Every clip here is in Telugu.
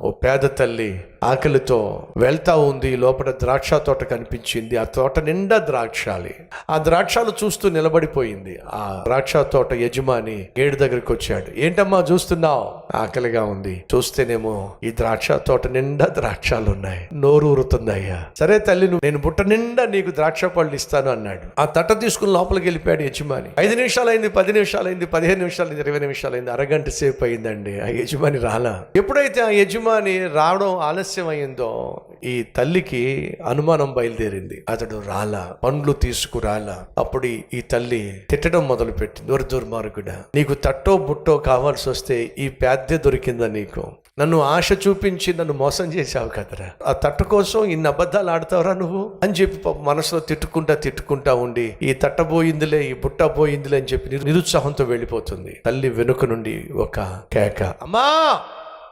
ఓ పేద తల్లి ఆకలితో వెళ్తా ఉంది. లోపల ద్రాక్ష తోట కనిపించింది. ఆ తోట నిండా ద్రాక్షాలి. ఆ ద్రాక్షాలు చూస్తూ నిలబడిపోయింది. ఆ ద్రాక్ష తోట యజమాని గేడు దగ్గరికి వచ్చాడు. ఏంటమ్మా చూస్తున్నావు? ఆకలిగా ఉంది. చూస్తేనేమో ఈ ద్రాక్ష తోట నిండా ద్రాక్షాలు ఉన్నాయి నోరు అయ్యా సరే తల్లి నువ్వు నేను బుట్ట నిండా నీకు ద్రాక్ష పళ్ళు ఇస్తాను అన్నాడు. ఆ తట్ట తీసుకుని లోపలికి వెళ్ళిపోయాడు యజమాని. ఐదు నిమిషాలు అయింది పది నిమిషాలైంది పదిహేను నిమిషాలైంది ఇరవై నిమిషాలైంది అరగంట సేపు అయిందండి. ఆ యజమాని రాలా. ఎప్పుడైతే ఆ యజమాని రావడం ఆలస్యం అయిందో ఈ తల్లికి అనుమానం బయలుదేరింది. అతడు రాలా పండ్లు తీసుకురాలా. అప్పుడు ఈ- తల్లి తిట్టడం మొదలు పెట్టింది దూర దుర్మార్గుడా నీకు తట్టో బుట్టో కావాల్సి వస్తే ఈ పేద్య దొరికిందా నీకు? నన్ను ఆశ చూపించి నన్ను మోసం చేశావు కదరా. ఆ తట్ట కోసం ఇన్ని అబద్ధాలు ఆడతావురా నువ్వు? అని చెప్పి మనసులో తిట్టుకుంటా తిట్టుకుంటా ఉండి ఈ తట్ట పోయిందిలే ఈ బుట్ట పోయిందిలే అని చెప్పి నిరుత్సాహంతో వెళ్ళిపోతుంది. తల్లి వెనుక నుండి ఒక కేక అమ్మా!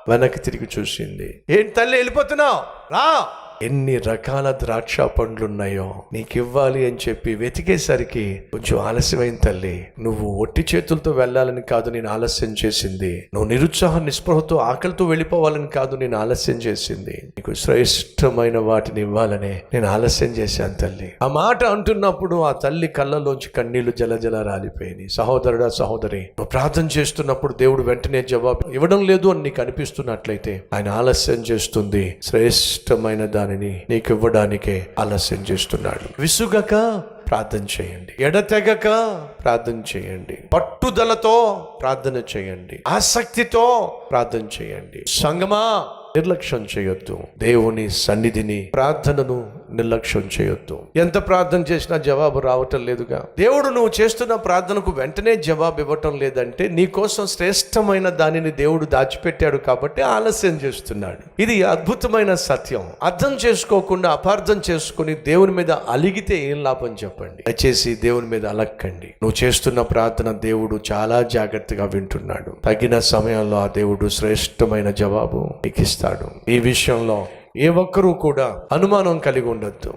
వెనక్కి తిరిగి చూసింది. ఏంటి తల్లి వెళ్ళిపోతున్నావు? రా. ఎన్ని రకాల ద్రాక్ష పండ్లు ఉన్నాయో నీకు ఇవ్వాలి అని చెప్పి వెతికేసరికి కొంచెం ఆలస్యమైన తల్లి. నువ్వు ఒట్టి చేతులతో వెళ్ళాలని కాదు నేను ఆలస్యం చేసింది. నువ్వు నిరుత్సాహ నిస్పృహతో ఆకలితో వెళ్ళిపోవాలని కాదు నేను ఆలస్యం చేసింది. నీకు శ్రేష్టమైన వాటిని ఇవ్వాలని నేను ఆలస్యం చేశాను తల్లి. ఆ మాట అంటున్నప్పుడు ఆ తల్లి కళ్ళలోంచి కన్నీళ్ళు జలజల రాలిపోయినాయి. సహోదరుడా సహోదరి నువ్వు ప్రార్థన చేస్తున్నప్పుడు దేవుడు వెంటనే జవాబు ఇవ్వడం లేదు అని నీకు అనిపిస్తున్నట్లయితే ఆయన ఆలస్యం చేస్తుంది. శ్రేష్టమైన దానిని నీకు ఇవ్వడానికే ఆలస్యం చేస్తున్నాడు. విసుగక? ప్రార్థన చేయండి. ఎడతెగక? ప్రార్థన చేయండి. పట్టుదలతో? ప్రార్థన చేయండి. ఆసక్తితో? ప్రార్థన చేయండి. సంగమా? నిర్లక్ష్యం చేయొద్దు. దేవుని సన్నిధిని ప్రార్థనను నిర్లక్ష్యం చేయొద్దు. ఎంత ప్రార్థన చేసినా జవాబు రావటం లేదుగా. దేవుడు నువ్వు చేస్తున్న ప్రార్థనకు వెంటనే జవాబు ఇవ్వటం లేదంటే నీ కోసం శ్రేష్టమైన దానిని దేవుడు దాచిపెట్టాడు కాబట్టి ఆలస్యం చేస్తున్నాడు. ఇది అద్భుతమైన సత్యం. అర్థం చేసుకోకుండా అపార్థం చేసుకుని దేవుని మీద అలిగితే ఏం లాభం చెప్పండి? దయచేసి దేవుని మీద అలక్కండి. నువ్వు చేస్తున్న ప్రార్థన దేవుడు చాలా జాగ్రత్తగా వింటున్నాడు. తగిన సమయంలో ఆ దేవుడు శ్రేష్టమైన జవాబు ఎక్కిస్తాడు ఈ విషయంలో ఏ ఒక్కరూ కూడా అనుమానం కలిగి ఉండొద్దు.